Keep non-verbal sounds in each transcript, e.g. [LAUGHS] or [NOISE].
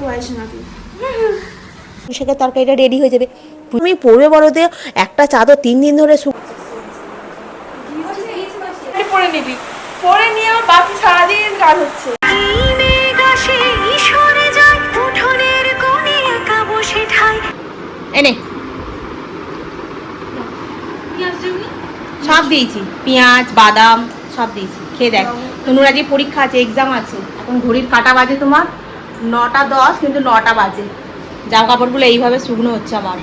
করতে পারিস না তুই। সেখানে তরকারিটা রেডি হয়ে যাবে। তুমি পড়বে বড়তে একটা চাদর তিন দিন ধরে শু- তুই পরে নিবি। পরে নিয়ে আমার বাকি সারাদিন কাজ হচ্ছে। এনে সব দিয়েছি। পেঁয়াজ বাদাম সব দিয়েছি। খেয়ে দেখ। তনুর আজকে পরীক্ষা আছে এক্সাম আছে। এখন ঘড়ির কাটা বাজে তোমার। নটা দশ, কিন্তু নটা বাজে। জামা কাপড়গুলো এইভাবে শুকনো হচ্ছে আমার।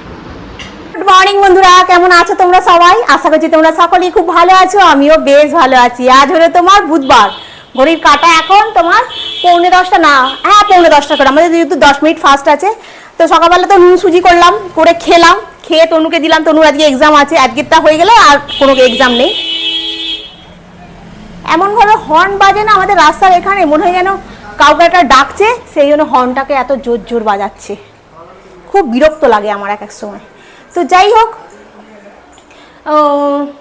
গুড মর্নিং বন্ধুরা, কেমন আছো তোমরা সবাই? আশা করছি তোমরা সকলেই খুব ভালো আছো, আমিও বেশ ভালো আছি। আজ হলো তোমার বুধবার। ঘড়ির কাটা এখন তোমার পৌনে দশটা, না হ্যাঁ পৌনে দশটা করে। আমাদের যেহেতু দশ মিনিট ফাস্ট আছে, তো সকালবেলা তো নুন সুজি করলাম, করে খেলাম। খেয়ে তনুকে দিলাম তনুর আজকে এক্সাম আছে আজকেরটা হয়ে গেলে আর কোনো এক্সাম নেই। এমনভাবে হর্ন বাজে না, আমাদের রাস্তার এখানে, মনে হয় যেন কাউকে একটা ডাকছে, সেই জন্য হর্নটাকে এত জোর জোর বাজাচ্ছে। খুব বিরক্ত লাগে আমার এক এক সময়। তো যাই হোক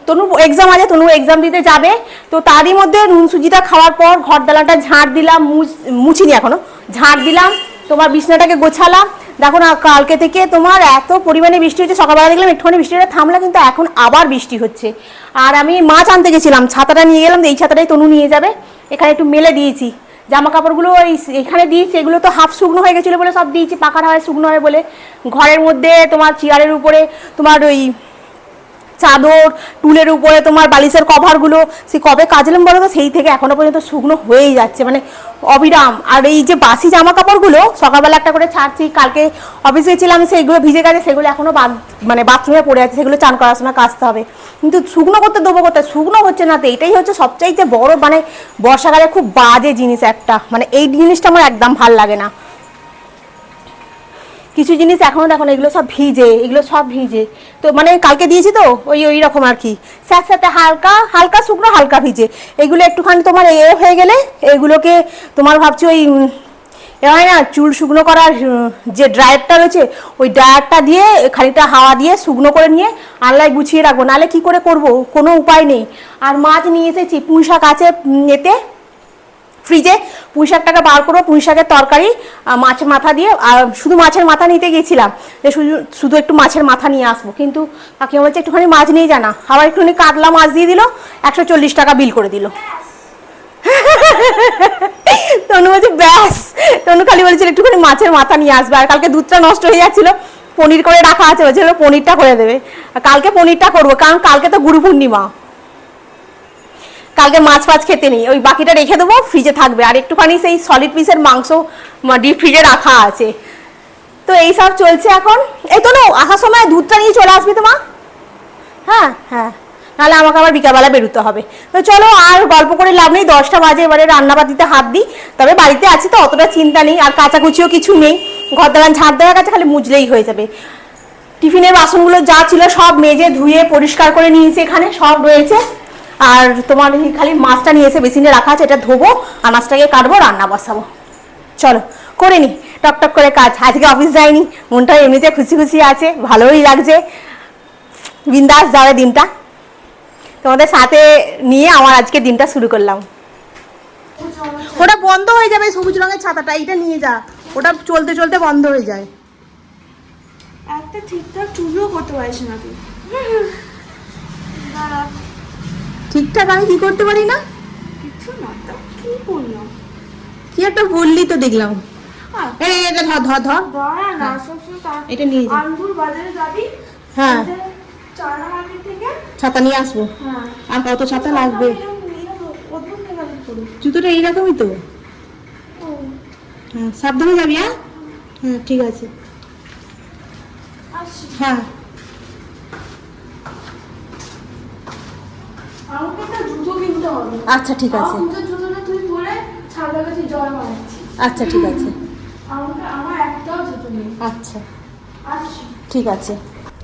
তনু এক্সাম আছে, তনু এক্সাম দিতে যাবে। তো তারই মধ্যে নুন সুজিটা খাওয়ার পর ঘর দালানটা ঝাড় দিলাম, মুছ- মুছিনি এখনও। ঝাড় দিলাম, তোমার বিছনাটাকে গোছালাম। দেখো না, কালকে থেকে তোমার এত পরিমাণে বৃষ্টি হচ্ছে, সকালবেলা দেখলাম একটুখানি বৃষ্টিটা থামলা, কিন্তু এখন আবার বৃষ্টি হচ্ছে। আর আমি মাছ আনতে গেছিলাম, ছাতাটা নিয়ে গেলাম এই ছাতাটাই তনু নিয়ে যাবে। এখানে একটু মেলে দিয়েছি। জামা কাপড়গুলো ওই এখানে দিয়েছি, এগুলো তো হাফ শুকনো হয়ে গেছিল বলে সব দিয়েছি পাকার হাওয়ায় শুকনো হয় বলে। ঘরের মধ্যে তোমার চেয়ারের উপরে তোমার ওই চাদর, টুলের উপরে তোমার বালিশের কভারগুলো, সে কবে কাজলাম বলো তো? সেই থেকে এখনও পর্যন্ত শুকনো হয়েই যাচ্ছে। মানে অবিরাম। আর এই যে বাসি জামা কাপড়গুলো সকালবেলা একটা করে ছাড়ছি, কালকে অফিসে ছিলাম, সেইগুলো ভিজে গেছে, সেগুলো এখনও বাদ- মানে বাথরুমে পড়ে আছে, সেগুলো চান করার সময় কাচতে হবে। কিন্তু শুকনো করতে দেবো করতে শুকনো হচ্ছে না তো, এটাই হচ্ছে সবচাইতে বড় মানে বর্ষাকালে খুব বাজে জিনিস একটা। মানে এই জিনিসটা আমার একদম ভালো লাগে না। কিছু জিনিস এখনও দেখো না, এগুলো সব ভিজে, এগুলো সব ভিজে। তো মানে কালকে দিয়েছি তো, ওই ওই রকম আর কি। স্যাঁত সাথে হালকা হালকা শুকনো, হালকা ভিজে। এগুলো একটুখানি তোমার এ হয়ে গেলে এগুলোকে তোমার ভাবছি ওই এ হয় না, চুল শুকনো করার যে ড্রায়ারটা রয়েছে, ওই ড্রায়ারটা দিয়ে খানিকটা হাওয়া দিয়ে শুকনো করে নিয়ে আনলায় গুছিয়ে রাখব। নাহলে কি করে করব? কোনো উপায় নেই। আর মাছ নিয়ে এসেছি পুঁই শাক আছে এতে। ফ্রিজে পুঁই শাকটাকে বার করব পুঁই শাকের তরকারি মাছের মাথা দিয়ে, আর শুধু মাছের মাথা নিতে গেছিলাম, যে শুধু শুধু একটু মাছের মাথা নিয়ে আসব। কিন্তু কাকিমা বলছে, একটুখানি মাছ নিয়ে জানা আবার একটুখানি কাতলা মাছ দিয়ে দিল, একশো চল্লিশ টাকা বিল করে দিল। [LAUGHS] তনু বলছে, ব্যাস। তনু খালি বলেছিল, একটুখানি মাছের মাথা নিয়ে আসবে। আর কালকে দুধটা নষ্ট হয়ে যাচ্ছিল, পনির করে রাখা আছে, বলছিল পনিরটা করে দেবে। কালকে পনিরটা করব, কারণ কালকে তো গুরু পূর্ণিমা। কালকে মাছ ফাছ খেতে নেই। ওই বাকিটা রেখে দেবো ফ্রিজে থাকবে। আর একটুখানি সেই সলিড পিসের মাংস ডিপ ফ্রিজে রাখা আছে। তো এই সব চলছে এখন। এই তো না, আসার সময় দুধটা নিয়ে চলে আসবি তো মা? হ্যাঁ হ্যাঁ। নাহলে আমাকে আবার বিকালবেলা বেরোতে হবে। তো চলো, আর গল্প করে লাভ নেই। দশটা বাজে, এবারে রান্নাবাতিতে হাত দিই। তবে বাড়িতে আছি তো, অতটা চিন্তা নেই। আর কাচাকুচিও কিছু নেই। ঘর দালান ঝাড় দেওয়ার কাছে খালি মুজলেই হয়ে যাবে। টিফিনের বাসনগুলো যা ছিল সব মেজে ধুয়ে পরিষ্কার করে নিয়েছে এখানে, সব রয়েছে। আর তোমার খালি মাছটা নিয়ে এসে বেসিনে রাখা আছে এটা ধোবো আর মাছটাকে কাটবো রান্না বসাবো। চলো করে নি টক টক করে কাজ। আজকে অফিস যাইনি মনটা এমনিতে খুশি খুশি আছে ভালোই লাগছে। বিন্দাস যাবে দিনটা। তোমাদের সাথে নিয়ে আমার আজকে দিনটা শুরু করলাম। ওটা বন্ধ হয়ে যাবে সবুজ রঙের ছাতাটা এইটা নিয়ে যা। ওটা চলতে চলতে বন্ধ হয়ে যায়। একটা ঠিকঠাক চুলও করতে পারিস না তুই। ঠিকঠাক আমি কি করতে পারি না? কিছু না তো কি করল কি একটা বললি তো দেখলাম। আহ, এই এটা ধর ধর ধর। না তার- এটা নিয়ে যা। আন্দুর বাজারে যাবি হ্যাঁ। চারা মার্কেট থেকে। ছাতা নিয়ে আসব। হ্যাঁ। আর কত ছাতা লাগবে। জুতোটা এইরকমই তো। হ্যাঁ সাবধানে যাবি হ্যাঁ? হ্যাঁ ঠিক আছে। হ্যাঁ আমাকে একটা জুতো কিনতে হবে আচ্ছা ঠিক আছে। আচ্ছা ঠিক আছে। আচ্ছা। ঠিক আছে।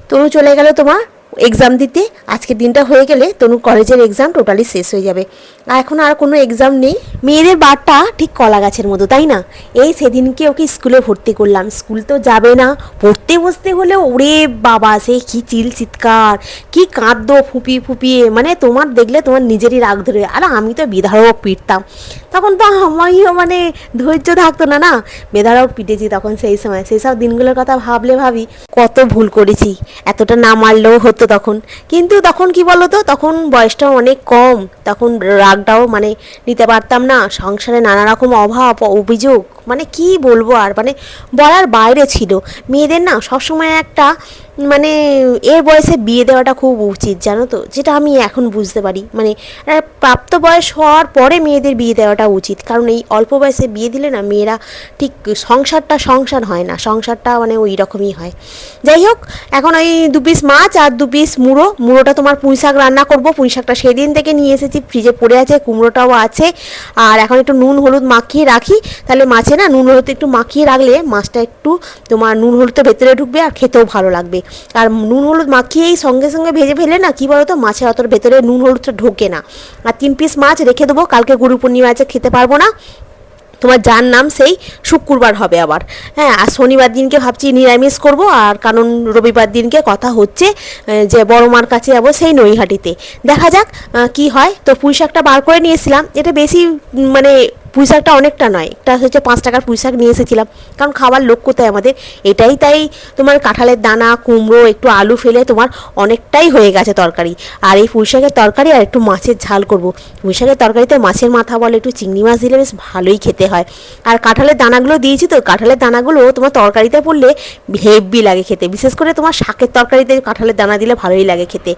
তো চলে গেল তোমার? এক্সাম দিতে, আজকের দিনটা হয়ে গেলে তনু কলেজের এক্সাম টোটালি শেষ হয়ে যাবে। আর এখন আর কোনো এক্সাম নেই। মেয়েদের বারটা ঠিক কলা গাছের মতো, তাই না? এই সেদিনকে ওকে স্কুলে ভর্তি করলাম। স্কুল তো যাবে না। পড়তে বসতে হলে ওরে বাবা, সে কি চিল চিৎকার, কি কাঁদতো ফুপিয়ে ফুপিয়ে। মানে তোমার দেখলে তোমার নিজেরই রাগ ধরে। আর আমি তো বিধারক পিটতাম। তখন তো আমারও মানে ধৈর্য থাকতো না না? বেধারক পিটেছি তখন সেই সময়। সেই সব দিনগুলোর কথা ভাবলে ভাবি, কত ভুল করেছি। এতটা না মারলেও হতো। তখন। কিন্তু তখন কি বলতো? তখন বয়সটা অনেক কম। তখন রাগটাও মানে নিতে পারতাম না। সংসারে নানা রকম অভাব, অভিযোগ। মানে কি বলব আর? মানে বলার বাইরে ছিল। মেয়েদের না সবসময় একটা মানে এর বয়সে বিয়ে দেওয়াটা খুব উচিত, জানো তো? যেটা আমি এখন বুঝতে পারি। মানে প্রাপ্ত বয়স হওয়ার পরে মেয়েদের বিয়ে দেওয়াটা উচিত। কারণ এই অল্প বয়সে বিয়ে দিলে না মেয়েরা ঠিক সংসারটা সংসার হয় না। সংসারটা মানে ওই রকমই হয়। যাই হোক, এখন ওই দু পিস মাছ আর দু পিস মুড়ো। মুড়োটা তোমার পুঁই শাক রান্না করব। পুঁই শাকটা সেদিন থেকে নিয়ে এসেছি। ফ্রিজে পড়ে আছে, কুমড়োটাও আছে। আর এখন একটু নুন, হলুদ মাখিয়ে রাখি। তাহলে মাছে না নুন, হলুদ একটু মাখিয়ে রাখলে মাছটা একটু তোমার নুন, হলুদটা ভেতরে ঢুকবে আর খেতেও ভালো লাগবে। আর নুন হলুদ মাখিয়েই সঙ্গে সঙ্গে ভেজে ফেলে না, কি বলতো, মাছের অতর ভেতরে নুন হলুদটা ঢোকে না। আর তিন পিস মাছ রেখে দেবো, কালকে গুরু পূর্ণিমা আছে, খেতে পারব না। তোমার যার নাম সেই, শুক্রবার হবে আবার। হ্যাঁ আর শনিবার দিনকে ভাবছি নিরামিষ করব, আর কারণ রবিবার দিনকে কথা হচ্ছে যে বড় মার কাছে যাব সেই নৈহাটিতে। দেখা যাক কি হয়। তো পুঁই শাকটা বার করে নিয়েছিলাম, এটা বেশি মানে পুঁই শাকটা অনেকটা নয়, একটা হচ্ছে পাঁচ টাকার পুঁই শাক নিয়ে এসেছিলাম। কারণ খাবার লোক কোথায় আমাদের? এটাই তাই তোমার কাঁঠালের দানা, কুমড়ো, একটু আলু ফেলে তোমার অনেকটাই হয়ে গেছে তরকারি। আর এই পুঁই শাকের তরকারি আর একটু মাছের ঝাল করব। পুঁই শাকের তরকারিতে মাছের মাথা বলে, একটু চিংড়ি মাছ দিলে বেশ ভালোই খেতে হয়। আর কাঁঠালের দানাগুলো দিয়েছি তো, কাঁঠালের দানাগুলো তোমার তরকারিতে পড়লে হেভি লাগে খেতে। বিশেষ করে তোমার শাকের তরকারিতে কাঁঠালের দানা দিলে ভালোই লাগে খেতে।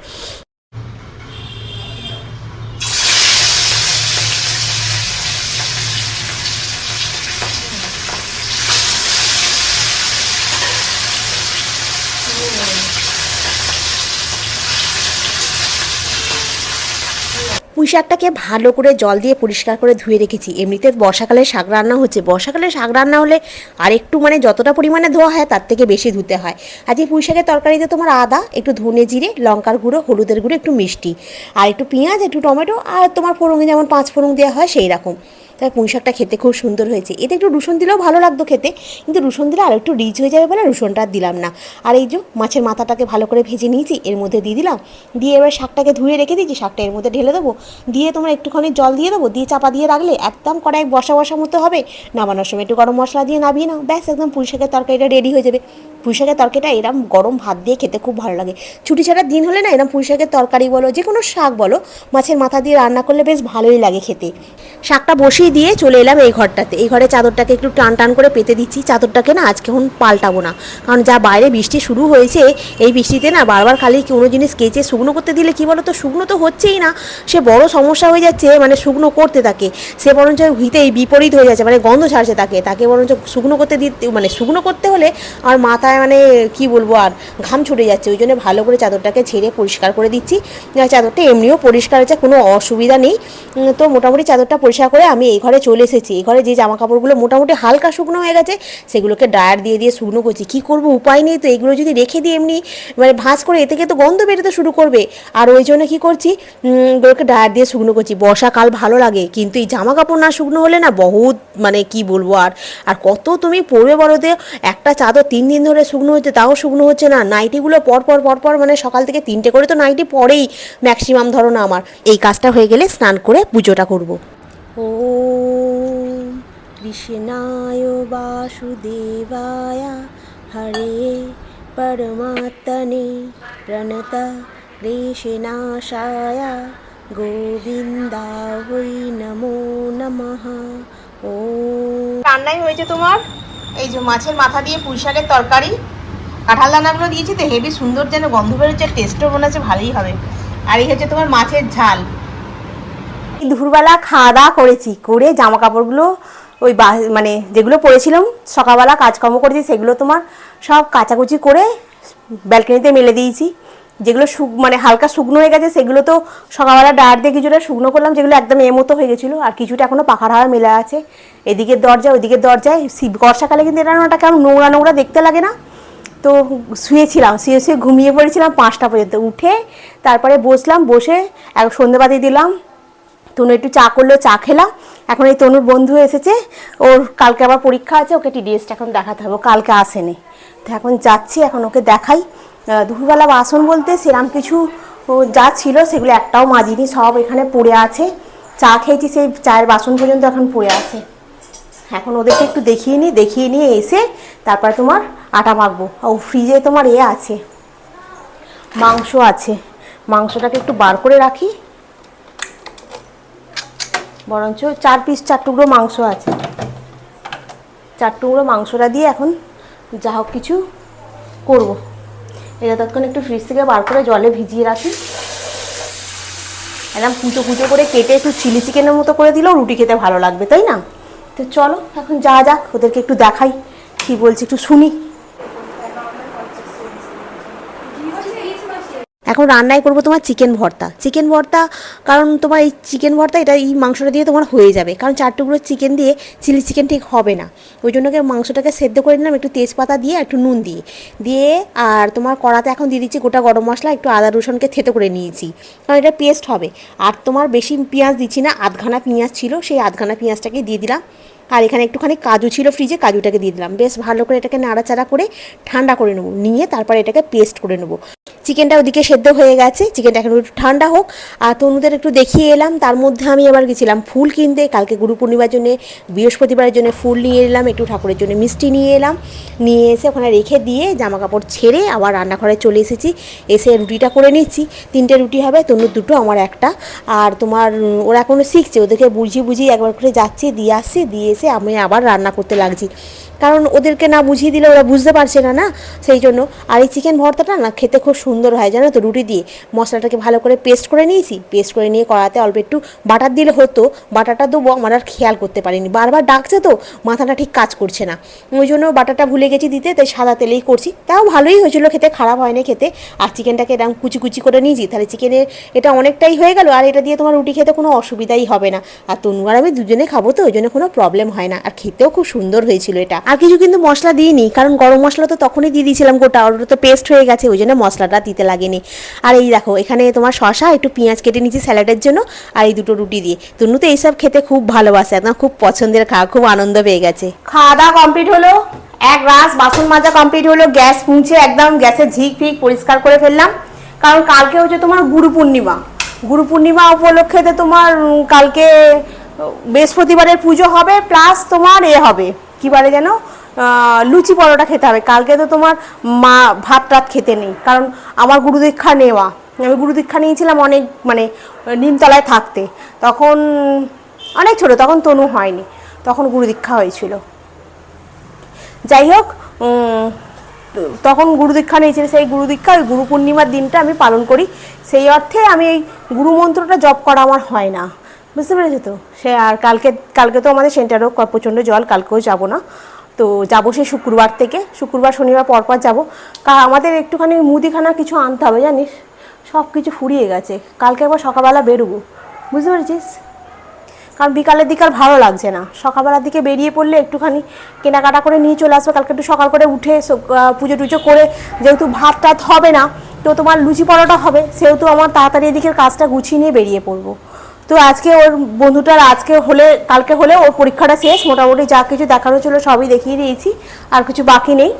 পুঁই শাকটাকে ভালো করে জল দিয়ে পরিষ্কার করে ধুয়ে রেখেছি। এমনিতে বর্ষাকালে শাক রান্না হচ্ছে। বর্ষাকালে শাক রান্না হলে আর একটু মানে যতটা পরিমাণে ধোয়া হয় তার থেকে বেশি ধুতে হয়। আর এই পুঁই শাকের তরকারিতে তোমার আদা, একটু ধনে জিরে, লঙ্কার গুঁড়ো, হলুদের গুঁড়ো, একটু মিষ্টি। আর একটু পেঁয়াজ, একটু টমেটো, আর তোমার ফোরং যেমন পাঁচ ফোড়ন দেওয়া হয় সেই রকম তাই পুঁই শাকটা খেতে খুব সুন্দর হয়েছে। এতে একটু রসুন দিলেও ভালো লাগতো খেতে, কিন্তু রসুন দিলে আর একটু রিচ হয়ে যাবে বলে রসুনটা দিলাম না। আর এই যে মাছের মাথাটাকে ভালো করে ভেজে নিয়েছি, এর মধ্যে দিয়ে দিলাম। দিয়ে এবার শাকটাকে ধুয়ে রেখে দিয়েছি, শাকটা এর মধ্যে ঢেলে দেবো। দিয়ে তোমার একটুখানি জল দিয়ে দেবো, দিয়ে চাপা দিয়ে রাখলে একদম কড়াই বসা বসা মতো হবে। নামানোর সময় একটু গরম মশলা দিয়ে নামিয়ে নাও, ব্যাস একদম পুঁই শাকের তরকারিটা রেডি হয়ে যাবে। পুঁই শাকের তরকারিটা এরম গরম ভাত দিয়ে খেতে খুব ভালো লাগে। ছুটি ছাড়ার দিন হলে না এরম পুঁই শাকের তরকারি বলো যে কোনো শাক বলো, মাছের মাথা দিয়ে রান্না করলে বেশ ভালোই লাগে খেতে। শাকটা বসিয়ে দিয়ে চলে এলাম এই ঘরটাতে। এই ঘরে চাদরটাকে একটু টান টান করে পেতে দিচ্ছি। চাদরটাকে না আজকে এখন পাল্টাবো না। কারণ যা বাইরে বৃষ্টি শুরু হয়েছে, এই বৃষ্টিতে না বারবার খালি কোনো জিনিস কেচে শুকনো করতে দিলে কি বলো তো শুকনো তো হচ্ছেই না। সে বড় সমস্যা হয়ে যাচ্ছে মানে শুকনো করতে থাকে সে বরঞ্চ হিতেই বিপরীত হয়ে যাচ্ছে মানে গন্ধ ছাড়ছে তাকে। তাকে বরঞ্চ শুকনো করতে দিতে মানে শুকনো করতে হলে আর মাথায় মানে কি বলব আর, ঘাম ছুটে যাচ্ছে। ওই জন্য ভালো করে চাদরটাকে ছেড়ে পরিষ্কার করে দিচ্ছি। চাদরটা এমনিও পরিষ্কার আছে, কোনো অসুবিধা নেই। তো মোটামুটি চাদরটা পরিষ্কার করে আমি এই ঘরে চলে এসেছি। এই ঘরে যে জামা কাপড়গুলো মোটামুটি হালকা শুকনো হয়ে গেছে, সেগুলোকে ড্রায়ার দিয়ে দিয়ে শুকনো করছি। কী করব? উপায় নেই তো, এগুলো যদি রেখে দিই এমনি মানে ভাঁজ করে এ থেকে তো গন্ধ বেরোতে শুরু করবে। আর ওই জন্য কী করছি? এগুলোকে ড্রায়ার দিয়ে শুকনো করছি। বর্ষাকাল ভালো লাগে, কিন্তু এই জামা কাপড় না শুকনো হলে না বহুত মানে কি বলব আর আর কত তুমি পরবে বড়তে একটা চাদর তিন দিন ধরে করে শুকনো হচ্ছে, তাও শুকনো হচ্ছে না। নাইটিগুলো পরপর পরপর মানে সকাল থেকে তিনটে করে তো নাইটি পরেই ম্যাক্সিমাম ধরো না আমার। এই কাজটা হয়ে গেলে স্নান করে পুজোটা করব। ও কৃষ্ণায় বাসুদেবায়া হরে পরমাত্মনে প্রণত কৃষ্ণাশায় গোবিন্দা নমো নমঃ। ও রান্নাই হয়েছে তোমার? এই যে মাছের মাথা দিয়ে পুঁই শাকের তরকারি, কাঁঠাল দানাগুলো দিয়েছি তো হেভি সুন্দর যেন গন্ধ বেরোচ্ছে টেস্টও মনে হচ্ছে ভালোই হবে। আর এই হচ্ছে তোমার মাছের ঝাল। দুপুরবেলা খাওয়া দাওয়া করেছি, করে জামা কাপড়গুলো ওই বা- মানে যেগুলো পরেছিলাম, সকালবেলা কাজকর্ম করেছি, সেগুলো তোমার সব কাচাকুচি করে ব্যালকনিতে মেলে দিয়েছি। যেগুলো মানে হালকা শুকনো হয়ে গেছে, সেগুলো তো সকালবেলা ডায়ার দিয়ে কিছুটা শুকনো করলাম, যেগুলো একদম এ মতো হয়ে গেছিল। আর কিছুটা এখনও পাখার হাওয়া মেলা আছে। এদিকের দরজা, ওইদিকের দরজায় বর্ষাকালে কিন্তু এটা ওটা কেমন নোংরা নোংরা দেখতে লাগে না? তো শুয়েছিলাম, শুয়ে শুয়ে ঘুমিয়ে পড়েছিলাম পাঁচটা পর্যন্ত। উঠে তারপরে বসলাম, বসে এক সন্ধেবাতি দিলাম, তনু একটু চা করল, চা খেলাম। এখন এই তনুর বন্ধু এসেছে, ওর কালকে আবার পরীক্ষা আছে, ওকে টিডিএসটা এখন দেখাতে হবে কালকে আসেনি। তো এখন যাচ্ছি, এখন ওকে দেখাই। দুপুরবেলা বাসন বলতে সেরকম কিছু যা ছিল সেগুলো একটাও মাজিনি, সব এখানে পড়ে আছে। চা খেয়েছি, সেই চায়ের বাসন পর্যন্ত এখন পড়ে আছে। এখন ওদেরকে একটু দেখিয়ে নিই দেখিয়ে নিয়ে এসে তারপরে তোমার আটা মাখবো। ও ফ্রিজে তোমার এ আছে, মাংস আছে। মাংসটাকে একটু বার করে রাখি। বরঞ্চ চার পিস চার টুকরো মাংস আছে। চার টুকরো মাংসটা দিয়ে এখন যা হোক কিছু করব। এটা তৎক্ষণ একটু ফ্রিজ থেকে বার করে জলে ভিজিয়ে রাখি। এরকম কুচো কুচো করে কেটে একটু চিলি চিকেনের মতো করে দিলেও রুটি খেতে ভালো লাগবে, তাই না? তো চলো, এখন যা যাক, ওদেরকে একটু দেখাই। কী বলছি, একটু শুনি। এখন রান্নাই করব তোমার চিকেন ভর্তা। চিকেন ভর্তা, কারণ তোমার এই চিকেন ভর্তা, এটা এই মাংসটা দিয়ে তোমার হয়ে যাবে। কারণ চার টুকরো চিকেন দিয়ে চিলি চিকেন ঠিক হবে না। ওই জন্য মাংসটাকে সেদ্ধ করে নিলাম, একটু তেজপাতা দিয়ে, একটু নুন দিয়ে। দিয়ে আর তোমার কড়াতে এখন দিয়ে দিচ্ছি গোটা গরম মশলা, একটু আদা রসুনকে থেতো করে নিয়েছি। কারণ এটা পেস্ট হবে। আর তোমার বেশি পেঁয়াজ দিচ্ছি না, আধখানা পেঁয়াজ ছিল, সেই আধখানা পেঁয়াজটাকে দিয়ে দিলাম। আর এখানে একটুখানি কাজু ছিল ফ্রিজে কাজুটাকে দিয়ে দিলাম। বেশ ভালো করে এটাকে নাড়াচাড়া করে ঠান্ডা করে নেব। নিয়ে তারপর এটাকে পেস্ট করে নেব। চিকেনটা ওদিকে সেদ্ধ হয়ে গেছে। চিকেনটা এখন একটু ঠান্ডা হোক। আর তনুদের একটু দেখিয়ে এলাম। তার মধ্যে আমি আবার গেছিলাম ফুল কিনতে। কালকে গুরু পূর্ণিমার জন্য, বৃহস্পতিবারের জন্য ফুল নিয়ে এলাম। একটু ঠাকুরের জন্য মিষ্টি নিয়ে এলাম। নিয়ে এসে ওখানে রেখে দিয়ে জামা কাপড় ছেড়ে আবার রান্নাঘরে চলে এসেছি। এসে রুটিটা করে নিচ্ছি। তিনটে রুটি হবে তনুর দুটো, আমার একটা। আর তোমার ওরা এখনও শিখছে। ওদেরকে বুঝিয়ে বুঝিয়ে একবার করে যাচ্ছি, দিয়ে আসছি, দিয়ে এসে আমি আবার রান্না করতে লাগছি। কারণ ওদেরকে না বুঝিয়ে দিলে ওরা বুঝতে পারছে না না? সেই জন্য। আর এই চিকেন ভর্তাটা না খেতে খুব সুন্দর হয়, জানো তো, রুটি দিয়ে। মশলাটাকে ভালো করে পেস্ট করে নিয়েছি। পেস্ট করে নিয়ে কড়াতে অল্প একটু বাটার দিলে হতো। বাটারটা দেবো আমার আর খেয়াল করতে পারিনি। বারবার ডাকছে তো, মাথাটা ঠিক কাজ করছে না। ওই জন্য বাটারটা ভুলে গেছি দিতে, তাই সাদা তেলেই করছি। তাও ভালোই হয়েছিল খেতে, খারাপ হয়নি খেতে। আর চিকেনটাকে এরকম কুচি কুচি করে নিয়েছি। তাহলে চিকেনের এটা অনেকটাই হয়ে গেল। আর এটা দিয়ে তোমার রুটি খেতে কোনো অসুবিধাই হবে না। আর তনু আর আমি দুজনে খাব তো, ওই জন্য কোনো প্রবলেম হয় না। আর খেতেও খুব সুন্দর হয়েছিল এটা। আর কিছু কিন্তু মশলা দিইনি, কারণ গরম মশলা তো তখনই দিয়ে দিয়েছিলাম গোটা। ওটা তো পেস্ট হয়ে গেছে, ওই জন্য মশলাটা দিতে লাগেনি। আর এই দেখো, এখানে তোমার শশা একটু পেঁয়াজ কেটে নিয়েছি স্যালাডের জন্য, আর এই দুটো রুটি দিয়ে। তনু তো এইসব খেতে খুব ভালোবাসে, একদম খুব পছন্দের খাওয়া, খুব আনন্দ পেয়ে গেছে। খাওয়া দাওয়া কমপ্লিট হলো, এক রাস বাসন মাজা কমপ্লিট হলো, গ্যাস মুছে একদম গ্যাসের ঝিক ফিক পরিষ্কার করে ফেললাম। কারণ কালকে হচ্ছে তোমার গুরু পূর্ণিমা গুরু পূর্ণিমা উপলক্ষেতে তোমার কালকে বৃহস্পতিবারের পুজো হবে প্লাস তোমার এ হবে। কি বলে যেন? লুচি পরোটা খেতে হবে। কালকে তো তোমার মা ভাত টাত খেতে নেই, কারণ আমার গুরু দীক্ষা নেওয়া। আমি গুরু দীক্ষা নিয়েছিলাম অনেক মানে নিমতলায় থাকতে। তখন অনেক ছোট, তখন তনু হয়নি, তখন গুরু দীক্ষা হয়েছিল। যাই হোক তখন গুরু দীক্ষা নিয়েছিল, সেই গুরু দীক্ষা ওই গুরু পূর্ণিমার দিনটা আমি পালন করি। সেই অর্থে আমি এই গুরু মন্ত্রটা জপ করা আমার হয় না। বুঝতে পেরেছ তো? সে আর কালকে কালকে তো আমাদের সেন্টারেও প্রচণ্ড জল, কালকেও যাব না। তো যাব সেই শুক্রবার থেকে। শুক্রবার, শনিবার পরপর যাব। কা আমাদের একটুখানি মুদিখানা কিছু আনতে হবে, জানিস? সব কিছু ফুরিয়ে গেছে। কালকে আবার সকালবেলা বেরোবো। বুঝতে পেরেছিস? কারণ বিকালের দিকে আর ভালো লাগছে না। সকালবেলার দিকে বেরিয়ে পড়লে একটুখানি কেনাকাটা করে নিয়ে চলে আসবে। কালকে একটু সকাল করে উঠে পুজো টুজো করে যেহেতু ভাত টাত হবে না, তো তোমার লুচি পরোটা হবে, সেহেতু আমার তাড়াতাড়ি এদিকের কাজটা গুছিয়ে নিয়ে বেরিয়ে পড়ব। তো আজকে ওর বন্ধুটার আজকে হলে, কালকে হলে ওর পরীক্ষাটা শেষ। মোটামুটি যা কিছু দেখানো ছিল সবই দেখিয়ে দিয়েছি, আর কিছু বাকি নেই।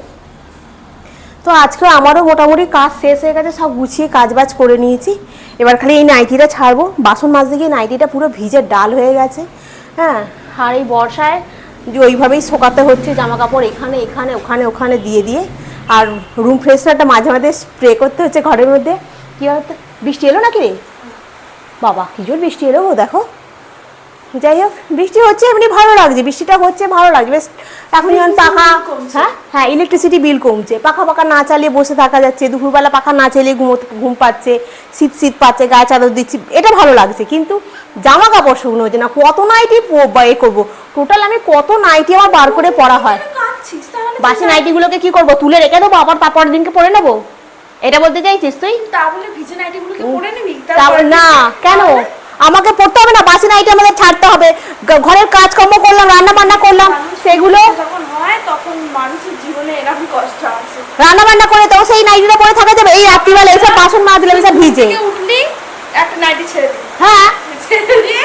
তো আজকে আমারও মোটামুটি কাজ শেষ হয়ে গেছে, সব গুছিয়ে কাজবাজ করে নিয়েছি। এবার খালি এই নাইটিটা ছাড়বো। বাসন মাজতে গিয়ে নাইটিটা পুরো ভিজে ডাল হয়ে গেছে। হ্যাঁ আর এই বর্ষায় যে ওইভাবেই শোকাতে হচ্ছে জামা কাপড় এখানে এখানে, ওখানে ওখানে দিয়ে দিয়ে। আর রুম ফ্রেশনারটা মাঝে মাঝে স্প্রে করতে হচ্ছে ঘরের মধ্যে। কী হচ্ছে বৃষ্টি এলো নাকি রে? বাবা কি জোর বৃষ্টি এলো গো দেখো। যাই হোক বৃষ্টি হচ্ছে এমনি ভালো লাগছে বৃষ্টিটা হচ্ছে ভালো লাগছে। বেশ এখন যেমন পাখা হ্যাঁ হ্যাঁ ইলেকট্রিসিটি বিল কমছে। পাখা পাখা না চালিয়ে বসে থাকা যাচ্ছে দুপুরবেলা পাখা না চালিয়ে ঘুমোতে ঘুম পাচ্ছে শীত শীত পাচ্ছে গায়ে চাদর দিচ্ছি এটা ভালো লাগছে। কিন্তু জামা কাপড় শুকনো হচ্ছে না কত নাইটি এ করব? টোটাল আমি কত নাইটি আমার বার করে পরা হয়। বাসি নাইটিগুলোকে কি করব? তুলে রেখে দেবো আবার তারপরের দিনকে পরে নেব? এটা বলতে চাইছিস তুই? তাহলে ভিজে নাইটিগুলোকে পরে নিবি? তারপর না কেন? আমাকে পড়তে হবে না বাসি নাইটি আমাদের ছাড়তে হবে। ঘরের কাজকর্ম করলাম রান্না বান্না করলাম সেগুলো যখন হয় তখন মানুষের জীবনে এরকম কষ্ট আসে রান্না বান্না করে তো সেই নাইটিটা পরে থাকা যাবে। এই রাত্রিবেলা এসব বাসন মাজলে এসে ভিজে। উঠলি একটা নাইটি ছেড়ে হ্যাঁ ছেড়ে দিয়ে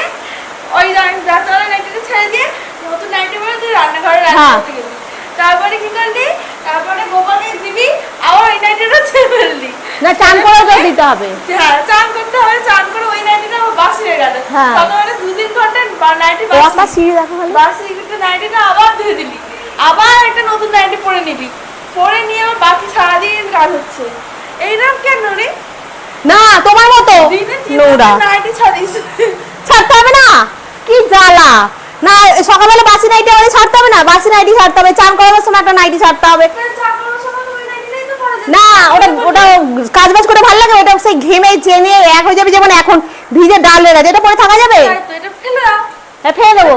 ওই রাতবেলা নাইটিটা ছেড়ে দিয়ে নতুন নাইটি পরে তুই রান্নাঘরে রান্না হ্যাঁ। করতে গেলি তারপরে কি করলি তারপরে গোপালকে দিবি আবার ওই নাইটিটা ছেড়ে ফেললি না চান করে তো দিতে হবে। হ্যাঁ চান করতে হবে চান করে ওই নাইটিটা আবার বাসি হয়ে গেল। হ্যাঁ। সকালে দু তিন ঘণ্টা নাইটি ও একটা সিঁড়ি দেখো খালি। বাসি একটা নাইটিটা আবার ধুয়ে দিলি। আবার একটা নতুন নাইটি পরে নিবি। পরে নিয়ে আবার বাকি সারাদিন কাজ হচ্ছে। এইরকম কেন রে? না তোমার মতো। দিনে নাইটি ছাড়িস। ছাড়তে হবে না। কি জ্বালা। না সকালবেলা বাসি নাইটি আমাদের ছাড়তে হবে না। বাসি নাইটি ছাড়তে হবে। চান করার সময় একটা নাইটি ছাড়তে হবে। চা করার সময় তো ওই নাইটিটাই তো পরা যায়। না ওটা ওটা কাজ বাজ করে ভালো লাগে ওটা সেই ঘেমে চেনে এক হয়ে যাবে যেমন এখন ভিজে ডাল হয়ে গেছে এটা পরে থাকা যাবে? হ্যাঁ ফেলে দেবো।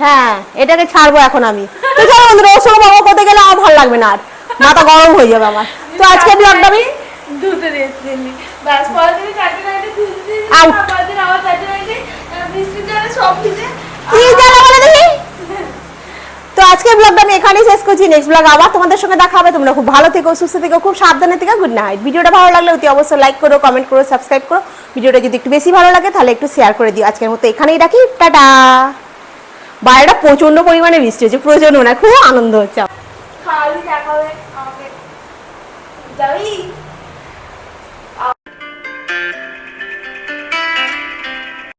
হ্যাঁ এটাকে ছাড়বো এখন আমি। তো চলো বন্ধুরা ওর সঙ্গে বকবক করতে গেলে আমার ভালো লাগবে না আর। মাথা গরম হয়ে যাবে আমার। তো আজকে ব্লগটা আমি ধুতে দিয়ে দিলি। ব্যাস, পরের দিনে চারটে নাইটি ধুতে দিয়ে দিলি, Out. তারপরের দিন আবার চারটে নাইটি, আহ, বৃষ্টির জলে সব ভিজে। কি জ্বালা বলে দেখি তো আজকে ব্লগটা আমি এখানেই শেষ করছি। নেক্সট ব্লগ আবার তোমাদের সঙ্গে দেখা হবে। তোমরা খুব ভালো থেকো, সুস্থ থেকো, খুব সাবধানে থেকো। গুড নাইট ভিডিওটা ভালো লাগলে অতি অবশ্যই লাইক করো কমেন্ট করো সাবস্ক্রাইব করো। ভিডিওটা যদি একটু বেশি ভালো লাগে, তাহলে একটু শেয়ার করে দিও। আজকের মতো এখানেই রাখি। টাটা! বাইরেটা প্রচণ্ড পরিমাণে বৃষ্টি হচ্ছে। প্রচণ্ড না, খুব আনন্দ হচ্ছে। দেখাবে আমাকে। যাবি?